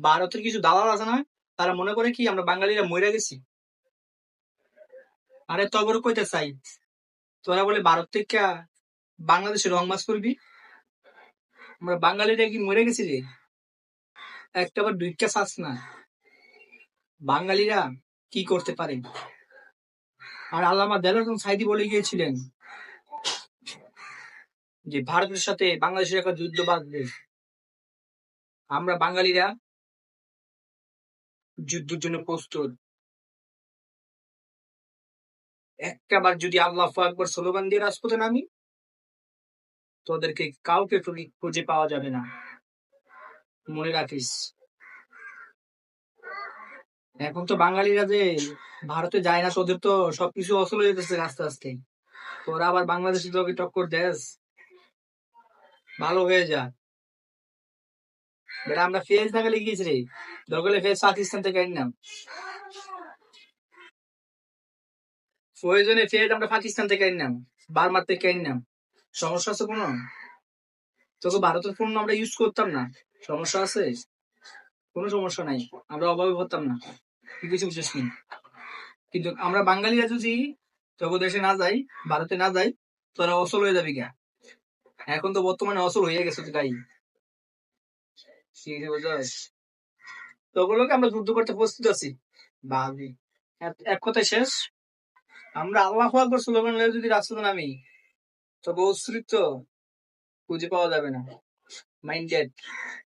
ভারতের কিছু দালাল আছে না? তারা মনে করে কি আমরা বাঙালিরা মরে গেছি? আরে তগর কইতে চাই। তোরা বলে ভারত থেকে বাংলাদেশে রং মাছ করবি? আমরা বাঙালিরা কি মরে গেছি রে? একটা বার দুইটা চাস না। বাঙালিরা কি করতে পারে? আর আল্লামা দেলারকম সাইদি বলে গিয়েছিলেন যে ভারতের সাথে বাংলাদেশের একটা যুদ্ধ বাঁধবে। আমরা বাঙালিরা যুদ্ধের জন্য প্রস্তুত। একটাবার যদি আল্লাহ একবার স্লোগান দিয়ে রাজপথে নামি, তোদেরকে কাউকে খুঁজে- পাওয়া যাবে না। মনে রাখিস। এখন তো বাঙালিরা যে ভারতে যায় না, তোদের তো সবকিছু অসল হয়ে যেতেছে আস্তে আস্তে। তোরা আবার বাংলাদেশের লোকে টক্কর দেশ ভালো হয়ে যা। বেটা, আমরা ফেজ না গেলে গিয়েছি রে দরকারে ফেজ পাকিস্তান থেকে আনলাম প্রয়োজনে ফেজ আমরা পাকিস্তান থেকে আনলাম বার্মার থেকে আনলাম সমস্যা আছে কোনো? তোকে ভারতের ফোন আমরা ইউজ করতাম না। সমস্যা আছে? কোনো সমস্যা নাই। আমরা অভাবে হতাম না। তুই কিছু বুঝিস নি? কিন্তু আমরা বাঙালিরা যদি তোকে দেশে না যাই, ভারতে না যাই, তোরা অসল হয়ে যাবি গা। এখন তো বর্তমানে অসল হয়ে গেছে গাই। আছে তোগুলোকে আমরা যুদ্ধ করতে প্রস্তুত আছি। ভাবি এক- কথায় শেষ? আমরা আল্লাহ আকবর স্লোগান যদি রাস্তা নামি তবে অস্তিত্ব খুঁজে পাওয়া যাবে না। মাইন্ডেড।